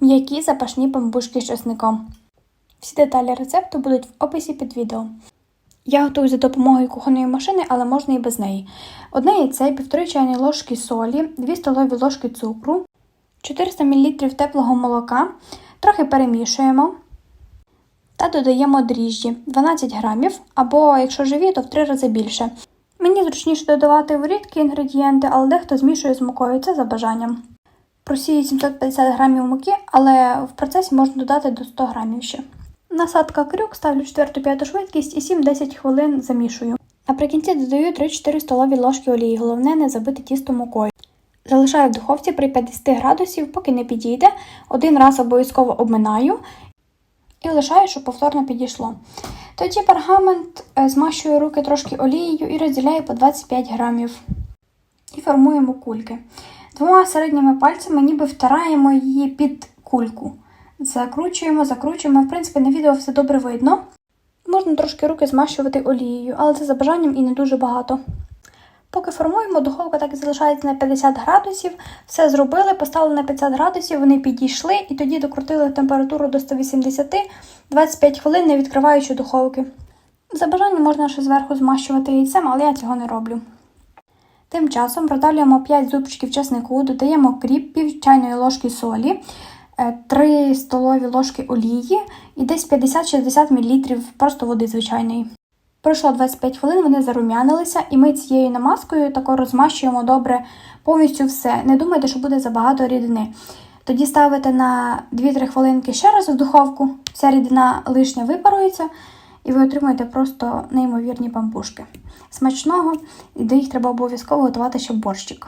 М'які запашні бамбушки з чесником. Всі деталі рецепту будуть в описі під відео. Я готую за допомогою кухонної машини, але можна і без неї. Одне яйце, півтори чайні ложки солі, 2 столові ложки цукру, 400 мл теплого молока, трохи перемішуємо та додаємо дріжджі 12 грамів, або якщо живі, то в 3 рази більше. Мені зручніше додавати в рідкі інгредієнти, але дехто змішує з мукою, це за бажанням. Просію 750 грамів муки, але в процесі можна додати до 100 грамів ще. Насадка крюк ставлю 4-5 швидкість і 7-10 хвилин замішую. Наприкінці додаю 3-4 столові ложки олії, головне не забити тісто мукою. Залишаю в духовці при 50 градусів, поки не підійде. Один раз обов'язково обминаю і лишаю, щоб повторно підійшло. Тоді пергамент е, змащую руки трошки олією і розділяю по 25 грамів. І формуємо кульки. Двома середніми пальцями ніби втираємо її під кульку. Закручуємо, закручуємо. В принципі, на відео все добре видно. Можна трошки руки змащувати олією, але це за бажанням і не дуже багато. Поки формуємо, духовка так і залишається на 50 градусів. Все зробили, поставили на 50 градусів, вони підійшли і тоді докрутили температуру до 180 25 хвилин, не відкриваючи духовки. За бажанням можна ще зверху змащувати яйцем, але я цього не роблю. Тим часом продавлюємо 5 зубчиків чеснику, додаємо кріп, пів чайної ложки солі, 3 столові ложки олії і десь 50-60 мл просто води звичайної. Пройшло 25 хвилин, вони зарум'янилися, і ми цією намазкою тако розмащуємо добре повністю все. Не думайте, що буде забагато рідини. Тоді ставите на 2-3 хвилинки ще раз в духовку, вся рідина лишня випарується, і ви отримуєте просто неймовірні пампушки. Смачного, і до їх треба обов'язково готувати ще борщик.